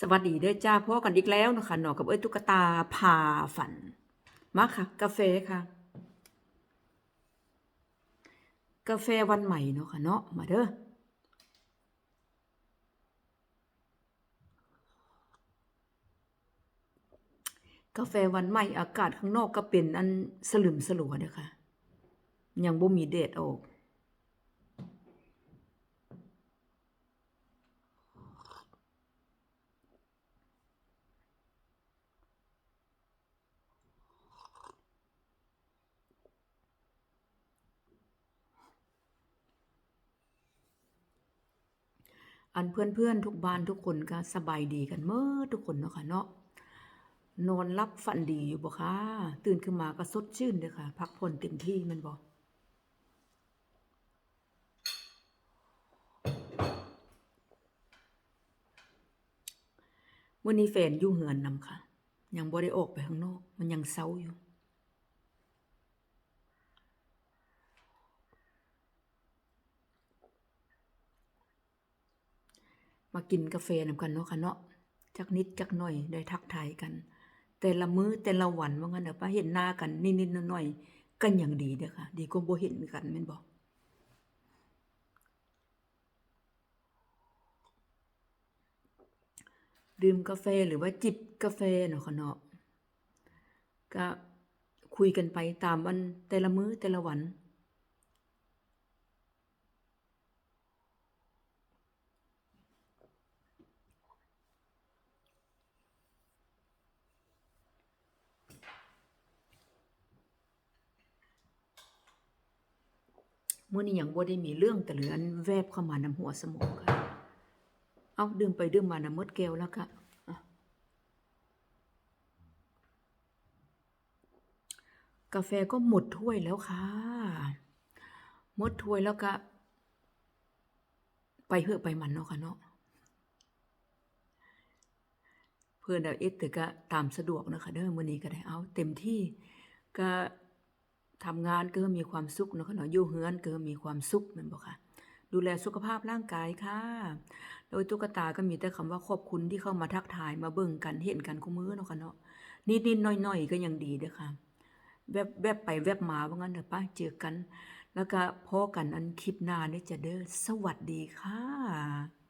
สวัสดีเด้อจ้าพ่อกันอีกแล้วนะคะหนอกับเอ้ยตุ๊กตาพาฝัน มาค่ะ กาแฟค่ะ กาแฟวันใหม่เนาะค่ะเนาะมาเด้อกาแฟวันใหม่อากาศข้างนอกก็เป็นอันสลึมสลัวเด้อค่ะ ยังบ่มีแดดออก อันเพื่อนๆทุกบ้านทุกคนก็สบายดีกันเมื่อทุกคนเนาะค่ะเนาะนอนรับฝันดีอยู่บ่คะตื่นขึ้นมาก็สดชื่นเด้ค่ะ พักผ่อนเต็มที่มันบ่วันนี้แฟนอยู่เหือนนำค่ะ ยังบ่ได้ออกไปข้างนอก มันยังเซาอยู่ มากินกาแฟนำกันเนาะค่ะเนาะจักนิดจักหน่อยได้ทักทายกัน แต่ละมื้อแต่ละวันว่างั้นเด้อป้าเห็นหน้ากันนิดๆหน่อยๆก็ยังดีเด้อค่ะ ดีกว่าบ่เห็นกันแม่นบ่ดื่มกาแฟหรือว่าจิบกาแฟเนาะค่ะเนาะก็คุยกันไปตามวันแต่ละมื้อแต่ละวัน เมื่อนี้ยังบ่ได้มีเรื่องแต่เหลือนแวบเข้ามานำหัวสมองค่ะ เอาดื่มไปดื่มมานะหมดแก้วแล้วค่ะกาแฟก็หมดถ้วยแล้วค่ะ หมดถ้วยแล้วก็ไปเหือไปมันเนาะค่ะเนาะเพื่อนเอาเอ็ดแต่ก็ตามสะดวกนะคะเด้อมื้อนี้ก็ได้เอา เต็มที่ก็ ทำงานก็มีความสุขเนาะค่ะเนาะอยู่เฮือนก็มีความสุขม่นบ่ค่ะ ดูแลสุขภาพร่างกายค่ะ โดยตุ๊กตาก็มีแต่คำว่าขอบคุณที่เข้ามาทักทายมาเบิ่งกันเห็นกันคู่มือเนาะค่ะเนาะนิดๆหน่อยๆก็ยังดีเด้อค่ะ แวบแวบไปแวบมาว่างั้นเด้อป้าเจอกัน แล้วก็พอกันอันคลิปหน้านี่จะเด้อสวัสดีค่ะ